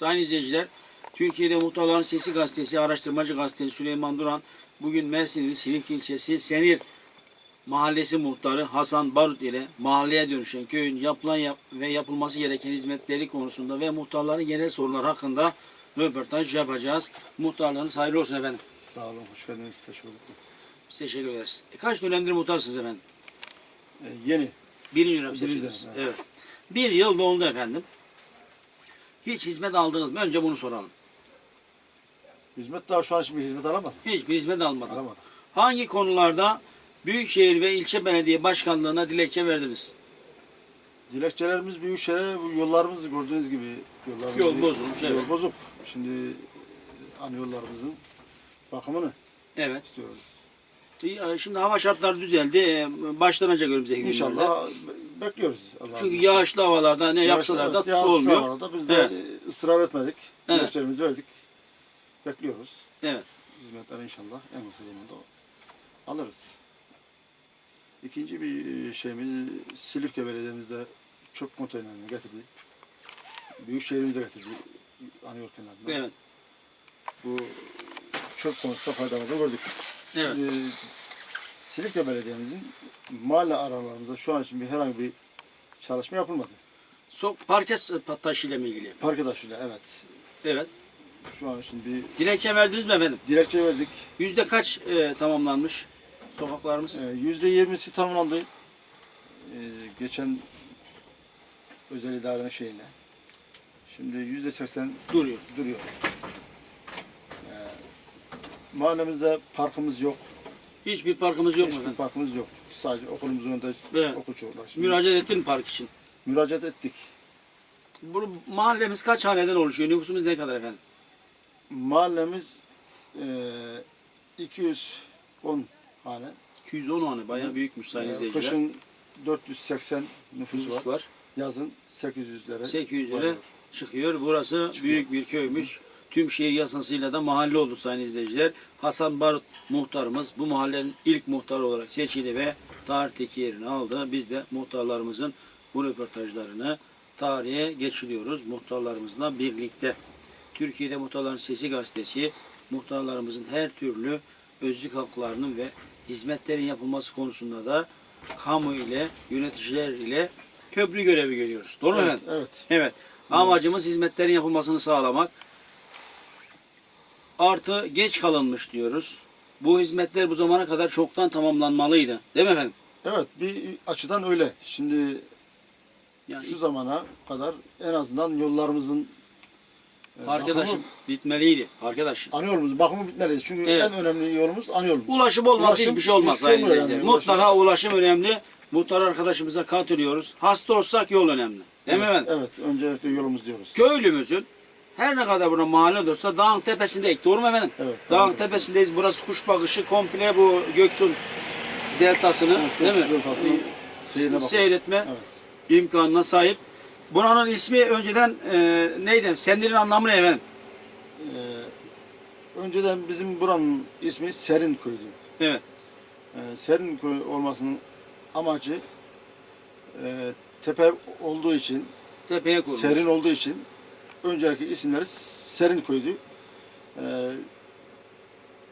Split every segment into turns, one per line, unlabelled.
Sayın izleyiciler, Türkiye'de Muhtarların Sesi Gazetesi, araştırmacı gazetesi Süleyman Duran, bugün Mersin'in Silifke ilçesi Senir Mahallesi muhtarı Hasan Barut ile mahalleye dönüşen köyün yapılan yap ve yapılması gereken hizmetleri konusunda ve muhtarların genel sorunlar hakkında röportaj yapacağız. Muhtarlarınız hayırlı olsun efendim.
Sağ olun, hoş geldiniz. Teşekkür ederim.
Biz teşekkür ederiz. E, kaç dönemdir muhtarsınız efendim?
Ee, yeni.
Birinci dönem seçildiniz. evet. Bir yıl doldu efendim. Hiç hizmet aldınız mı? Önce bunu soralım.
Hizmet daha şu an şimdi hizmet alamadım.
Hiçbir hizmet almadın.
Alamadım.
Hangi konularda Büyükşehir ve ilçe belediye başkanlığına dilekçe verdiniz?
Dilekçelerimiz Büyükşehir'e, bu yollarımız gördüğünüz gibi yollarımız
Yol bozulmuş,
Yol
evet.
bozuk. Şimdi hani yollarımızın bakımını
Evet.
istiyoruz.
E, Şimdi hava şartları düzeldi. E, Başlanacak önümüzdeki günlerde.
İnşallah bekliyoruz. Allah'ın
Çünkü
izniyle.
yağışlı havalarda ne yapsalar da
yağsız
olmuyor.
havalarda Biz de
Evet.
e, ısrar etmedik.
Evet.
Dilekçelerimizi verdik. Bekliyoruz.
Evet.
Hizmetler inşallah en kısa zamanda alırız. İkinci bir şeyimiz Silifke Belediye'mizde çöp konteynerini getirdik. Büyükşehir'imize getirdik. Anıyor kenarında.
Evet.
Bu çöp konusunda faydalarını gördük.
Evet.
Şimdi, Silifke Belediye'mizin mahalle aralarımızda şu an için bir herhangi bir çalışma yapılmadı.
So parke taşıyla mı ilgili?
Park taşıyla evet.
Evet.
Şu an için bir
Dilekçe verdiniz mi efendim?
dilekçe verdik.
Yüzde kaç e, tamamlanmış sokaklarımız?
Ee, Yüzde yirmisi tamamlandı. Ee, geçen özel idarenin şeyine. Şimdi yüzde seksen
Duruyor.
duruyor. Ee, mahallemizde parkımız yok.
Hiçbir parkımız yok mu
Hiçbir
efendim?
parkımız yok. Sadece okulumuzun önünde
Evet.
okul çocuklar. Şimdi
Müracaat ettin park için?
müracaat ettik.
Bu mahallemiz kaç haneden oluşuyor? Nüfusumuz ne kadar efendim?
Mahallemiz eee 210 hane.
210 hane. Bayağı büyükmüş sayın
Ee,
izleyiciler.
Kışın 480 nüfus
nüfus
var.
var.
Yazın 800'lere
800 lira
varıyor.
çıkıyor. Burası büyük bir köymüş. Tüm şehir yasasıyla da mahalle oldu sayın izleyiciler. Hasan Barut muhtarımız bu mahallenin ilk muhtarı olarak seçildi ve tarihteki yerini aldı. Biz de muhtarlarımızın bu röportajlarını tarihe geçiriyoruz muhtarlarımızla birlikte. Türkiye'de Muhtarların Sesi gazetesi muhtarlarımızın her türlü özlük haklarının ve hizmetlerin yapılması konusunda da kamu ile yöneticiler ile köprü görevi görüyoruz. Doğru mu
Evet,
efendim?
evet.
Evet. Amacımız hizmetlerin yapılmasını sağlamak. Artı geç kalınmış diyoruz. Bu hizmetler bu zamana kadar çoktan tamamlanmalıydı. Değil mi efendim?
Evet bir açıdan öyle. Şimdi
Yani
şu zamana kadar en azından yollarımızın e,
arkadaşım
bakımı-
bitmeliydi. Arkadaşım.
ana yolumuz bakımı bitmeliyiz. Çünkü
Evet.
en önemli yolumuz ana yolumuz.
Ulaşım olması
Ulaşım
hiçbir şey olmaz
şey
izleyiciler.
yani. Ulaşım-
Mutlaka ulaşım önemli. Muhtar arkadaşımıza katılıyoruz. Hasta olsak yol önemli. Değil mi efendim?
Evet, öncelikle yolumuz diyoruz.
köylümüzün her ne kadar buna mahalle olsa dağın tepesindeyik. Doğru mu efendim?
Evet,
Dağın
dağın
tepesindeyiz. Burası kuş bakışı komple bu Göksun deltasını değil mi?
Bakın.
Seyretme
Evet.
imkanına sahip. Buranın ismi önceden e, neydi? Sendirin anlamı ne efendim?
Ee, önceden bizim buranın ismi Serin Köy'dü.
Evet.
Ee, Serin Köy olmasının amacı e, tepe olduğu için,
Tepeye kurulmuş.
serin olduğu için önceki isimleri Serin Köy'dü. Ee,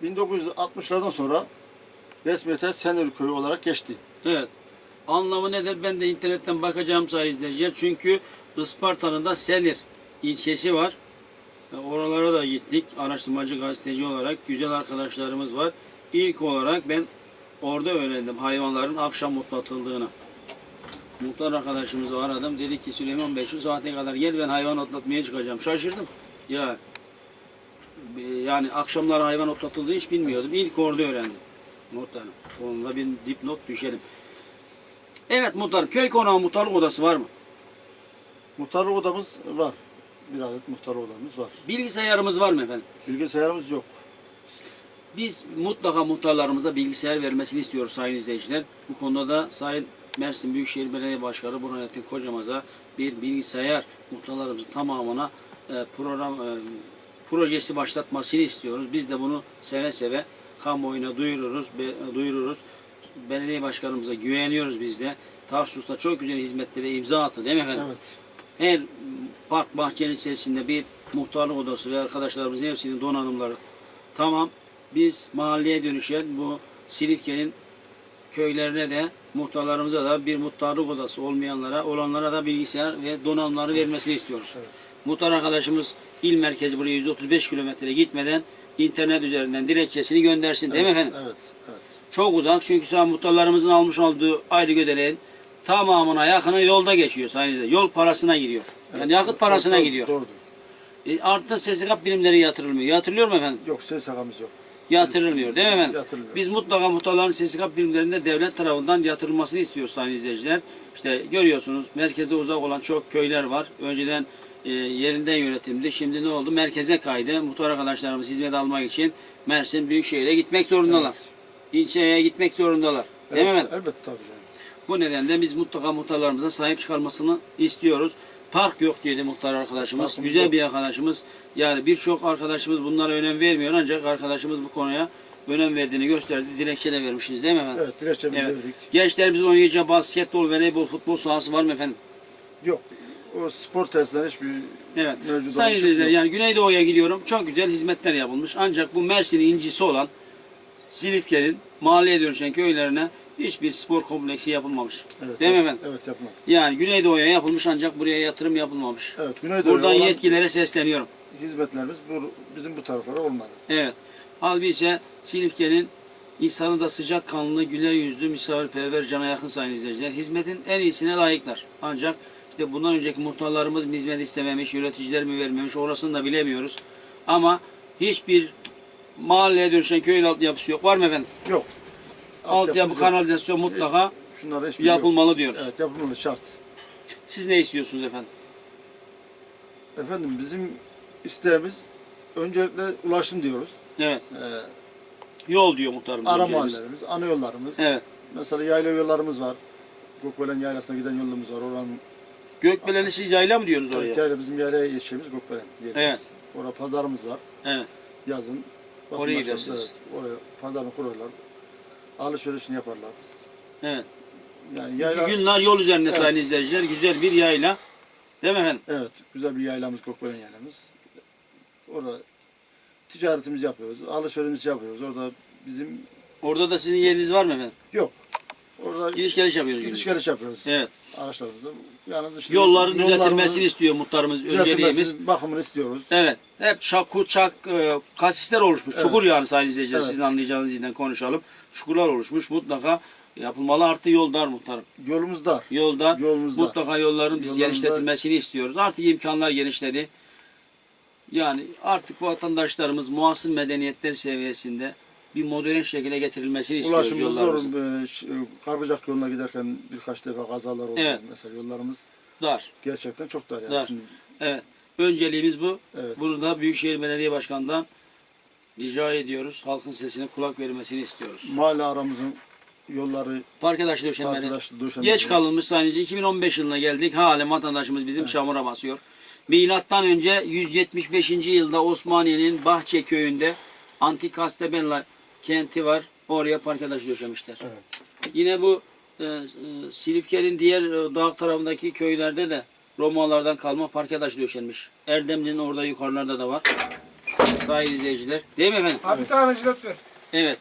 1960'lardan sonra resmiyete Senir Köyü olarak geçti.
Evet. Anlamı nedir? Ben de internetten bakacağım sayın. Çünkü Isparta'nın da Senir ilçesi var. E, Oralara da gittik. Araştırmacı gazeteci olarak güzel arkadaşlarımız var. İlk olarak ben orada öğrendim hayvanların akşam otlatıldığını. Muhtar arkadaşımızı aradım. Dedi ki Süleyman Bey şu saate kadar gel ben hayvan otlatmaya çıkacağım. Şaşırdım. Ya e, yani akşamlar hayvan otlatıldığı hiç bilmiyordum. İlk orada öğrendim. Muhtarım. Onunla bir dipnot düşelim. Evet muhtarım. Köy konağı muhtarlık odası var mı?
Muhtarlık odamız var. Bir adet muhtarlık odamız var.
Bilgisayarımız var mı efendim?
Bilgisayarımız yok.
Biz mutlaka muhtarlarımıza bilgisayar vermesini istiyoruz sayın izleyiciler. Bu konuda da Sayın Mersin Büyükşehir Belediye Başkanı Burhanettin Kocamaz'a bir bilgisayar muhtarlarımızın tamamına e, program e, projesi başlatmasını istiyoruz. Biz de bunu seve seve kamuoyuna duyururuz, be- duyururuz. Belediye başkanımıza güveniyoruz biz de. Tarsus'ta çok güzel hizmetlere imza attı değil mi efendim?
Evet.
her park bahçenin içerisinde bir muhtarlık odası ve arkadaşlarımızın hepsinin donanımları tamam. Biz mahalleye dönüşen bu Silifke'nin köylerine de muhtarlarımıza da bir muhtarlık odası olmayanlara, olanlara da bilgisayar ve donanımları vermesini istiyoruz.
Evet.
Muhtar arkadaşımız il merkezi buraya 135 kilometre gitmeden internet üzerinden dilekçesini göndersin değil mi efendim?
Evet, evet.
Çok uzak çünkü an muhtarlarımızın almış olduğu ayrı gödeleğin tamamına yakını yolda geçiyor izleyiciler. Yol parasına gidiyor. Yani yakıt parasına
Doğru-
gidiyor.
Doğrudur.
E, artı SSK birimleri yatırılmıyor. Yatırılıyor mu efendim?
Yok, ses sakamız yok.
Yatırılmıyor değil mi efendim?
Yatırılıyor.
Biz mutlaka muhtarların SSK birimlerinde devlet tarafından yatırılmasını istiyoruz sayın izleyiciler. İşte görüyorsunuz merkeze uzak olan çok köyler var. Önceden e, yerinden yönetimdi. Şimdi ne oldu? Merkeze kaydı. Muhtar arkadaşlarımız hizmet almak için Mersin Büyükşehir'e gitmek zorundalar. İlçeye gitmek zorundalar. Değil mi
Evet,
efendim?
Elbette tabii.
Bu nedenle biz mutlaka muhtarlarımıza sahip çıkarmasını istiyoruz. Park yok dedi muhtar arkadaşımız.
Parkımız
Güzel
yok.
bir arkadaşımız. Yani birçok arkadaşımız bunlara önem vermiyor ancak arkadaşımız bu konuya önem verdiğini gösterdi. Dilekçe de vermişiz değil mi efendim?
Evet, dilekçemizi
Evet.
verdik.
Gençlerimizin oynayacağı basketbol, voleybol, futbol sahası var mı efendim?
Yok, o spor tesisleri hiçbir
Evet.
mevcut
Sayın izleyiciler yani Güneydoğu'ya gidiyorum. Çok güzel hizmetler yapılmış. Ancak bu Mersin'in incisi olan Silifke'nin mahalleye dönüşen köylerine hiçbir spor kompleksi yapılmamış.
Evet,
Değil mi
evet,
efendim?
Evet, yapmak.
Yani Güneydoğu'ya yapılmış ancak buraya yatırım yapılmamış.
Evet, Güneydoğu'ya
Buradan
olan
yetkililere sesleniyorum.
hizmetlerimiz bu, bizim bu taraflara olmadı.
Evet. Halbuki ise Silifke'nin insanı da sıcak kanlı, güler yüzlü, misafirperver, cana yakın sayın izleyiciler. Hizmetin en iyisine layıklar. Ancak işte bundan önceki muhtarlarımız mı hizmet istememiş, yöneticiler mi vermemiş orasını da bilemiyoruz. Ama hiçbir mahalleye dönüşen köy altyapısı yok. Var mı efendim?
Yok.
Altyapı,
Altyapımız yok.
kanalizasyon mutlaka
Şunlara hiçbir yok.
yapılmalı diyoruz.
Evet, yapılmalı şart.
Siz ne istiyorsunuz efendim?
Efendim bizim isteğimiz öncelikle ulaşım diyoruz.
Evet.
Ee,
Yol diyor muhtarımız.
ara mahallelerimiz, ana yollarımız.
Evet.
Mesela yayla yollarımız var. Gökbelen yaylasına giden yolumuz var. Oranın
Gökbelen'i siz yayla mı diyorsunuz oraya?
yayla bizim yaylaya geçeceğimiz Gökbelen yerimiz.
Evet.
Orada pazarımız var.
Evet.
Yazın.
Oraya
vatandaşlarımız,
gidersiniz.
Evet, oraya pazarını kurarlar. Alışverişini yaparlar.
Evet.
Yani yayla,
Günler yol üzerinde
Evet.
sayın izleyiciler. Güzel bir yayla. Değil mi efendim?
evet, güzel bir yaylamız Gökbelen yaylamız. Orada ticaretimizi yapıyoruz. Alışverişimizi yapıyoruz. Orada bizim
Orada da sizin yeriniz var mı efendim?
yok. Orada
Gidiş geliş yapıyoruz.
gidiş geliş yapıyoruz.
Evet.
Araçlarımızda. Yalnız işte
Yolların düzeltilmesini istiyor muhtarımız. Önceliğimiz.
düzeltilmesini, bakımını istiyoruz.
Evet. Hep çaku çak e, kasisler oluşmuş. Çukur yani sayın izleyiciler.
Evet.
Sizin anlayacağınız dilden konuşalım. Çukurlar oluşmuş. Mutlaka yapılmalı. Artı yol dar muhtarım.
Yolumuz dar.
Yolda
Yolumuz dar.
mutlaka yolların biz genişletilmesini istiyoruz. Artık imkanlar genişledi. Yani artık vatandaşlarımız muasır medeniyetler seviyesinde bir modern şekilde getirilmesini istiyoruz
Ulaşımımız zor.
yollarımızın.
Ee, ş- Kargıcak yoluna giderken birkaç defa kazalar oldu.
Evet.
Mesela yollarımız
Dar.
gerçekten çok dar. Yani.
Dar.
Şimdi,
Evet. Önceliğimiz bu.
evet.
Bunu da Büyükşehir Belediye Başkanı'ndan rica ediyoruz. Halkın sesine kulak vermesini istiyoruz.
Mahalle aramızın yolları
döşenmeli.
arkadaşlı döşenmeli.
Geç kalınmış sadece 2015 yılına geldik. Halen vatandaşımız bizim
Evet.
çamura basıyor. Milattan önce 175. yılda Osmaniye'nin Bahçe köyünde Antik Kastabella kenti var. Oraya parkedaş döşemişler.
Evet.
Yine bu e, e, Silifke'nin diğer e, dağ tarafındaki köylerde de Romalardan kalma parkedaş döşenmiş. Erdemli'nin orada yukarılarda da var. Sayın izleyiciler. Değil mi efendim?
Abi bir tane jilet ver.
Evet.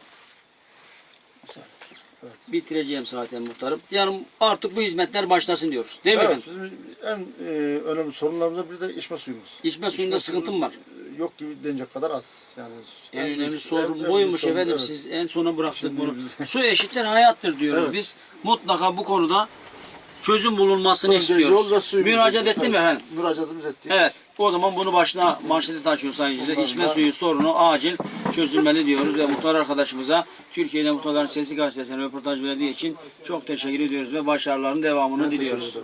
Evet.
Bitireceğim zaten muhtarım. Yani artık bu hizmetler başlasın diyoruz. Değil mi
Evet,
efendim?
bizim en e, önemli sorunlarımızdan biri de içme suyumuz.
İçme suyunda sıkıntım var.
Yok gibi denecek kadar az. Yani
En
büyük-
önemli sorun
en- en
buymuş efendim.
evet.
Siz en sona bıraktık
Şimdi
bunu.
biz-
Su eşittir hayattır diyoruz
Evet.
biz. Mutlaka bu konuda çözüm bulunmasını
Önce
istiyoruz. Müracaat ettin mi efendim?
Müracaatımız ettik.
Evet. O zaman bunu başına manşete taşıyor sayın izleyiciler.
Bundan
İçme
da-
suyu sorunu acil çözülmeli diyoruz ve muhtar arkadaşımıza Türkiye'de Muhtarların Sesi Gazetesi'ne röportaj verdiği için çok teşekkür ediyoruz ve başarılarının devamını
Ben
diliyoruz.